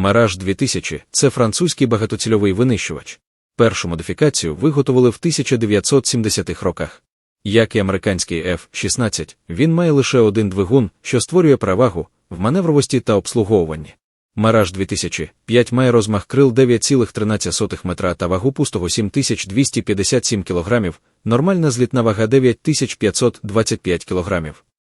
Мираж 2000 це французький багатоцільовий винищувач. Першу модифікацію виготовили в 1970-х роках. Як і американський F-16, він має лише один двигун, що створює перевагу в маневровості та обслуговуванні. Мираж 2005 має розмах крил 9,13 метра та вагу пустого 7257 кг, нормальна злітна вага 9525 кг.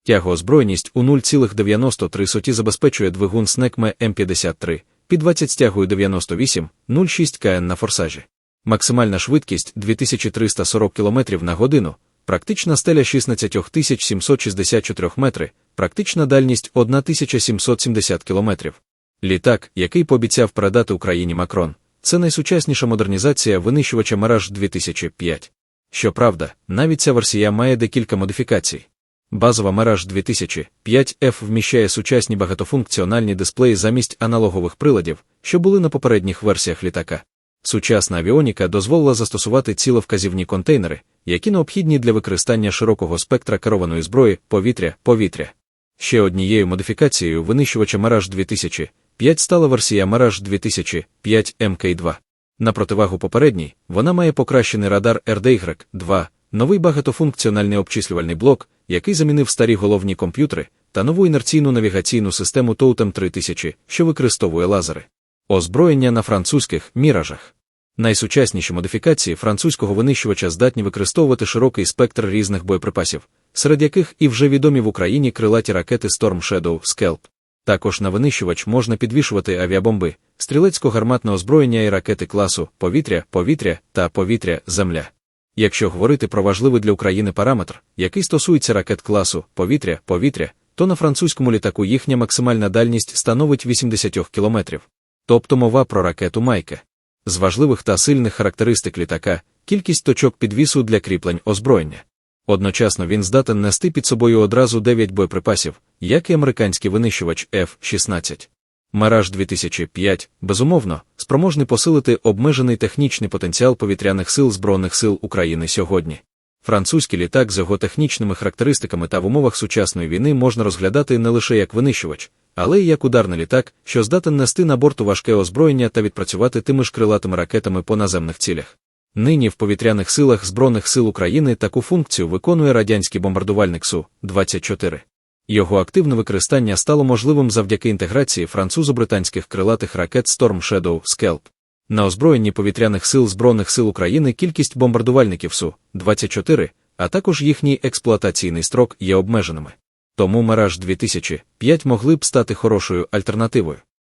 Тягоозброєність у 0,93 соті забезпечує двигун снекме М53, під 20 стягує 98, 0,6 кн на форсажі. Максимальна швидкість 2340 км на годину, практична стеля 16764 метри, практична дальність 1770 км. Літак, який пообіцяв передати Україні Макрон, це найсучасніша модернізація винищувача Мираж 2005. Щоправда, навіть ця версія має декілька модифікацій. Базова Мираж 2005 F вміщає сучасні багатофункціональні дисплеї замість аналогових приладів, що були на попередніх версіях літака. Сучасна авіоніка дозволила застосувати ціловказівні контейнери, які необхідні для використання широкого спектра керованої зброї, повітря, повітря. Ще однією модифікацією винищувача Мираж 2005 стала версія Мираж 2005 МК2. На противагу попередній, вона має покращений радар RDY-2, новий багатофункціональний обчислювальний блок, який замінив старі головні комп'ютери, та нову інерційну навігаційну систему Totem 3000, що використовує лазери. Озброєння на французьких міражах. Найсучасніші модифікації французького винищувача здатні використовувати широкий спектр різних боєприпасів, серед яких і вже відомі в Україні крилаті ракети Storm Shadow Scalp. Також на винищувач можна підвішувати авіабомби, стрілецько-гарматне озброєння і ракети класу повітря, повітря та повітря, земля. Якщо говорити про важливий для України параметр, який стосується ракет класу повітря, повітря, то на французькому літаку їхня максимальна дальність становить 80 км. Тобто мова про ракету Майке. З важливих та сильних характеристик літака кількість точок підвісу для кріплень озброєння. Одночасно він здатен нести під собою одразу 9 боєприпасів, як і американський винищувач F-16. Мираж 2005, безумовно, спроможний посилити обмежений технічний потенціал повітряних сил Збройних сил України сьогодні. Французький літак з його технічними характеристиками та в умовах сучасної війни можна розглядати не лише як винищувач, але й як ударний літак, що здатен нести на борту важке озброєння та відпрацювати тими ж крилатими ракетами по наземних цілях. Нині в повітряних силах Збройних сил України таку функцію виконує радянський бомбардувальник Су-24. Його активне використання стало можливим завдяки інтеграції французо-британських крилатих ракет Storm Shadow Scalp. На озброєнні повітряних сил Збройних сил України кількість бомбардувальників Су-24, а також їхній експлуатаційний строк є обмеженими. Тому Мираж 2005 могли б стати хорошою альтернативою.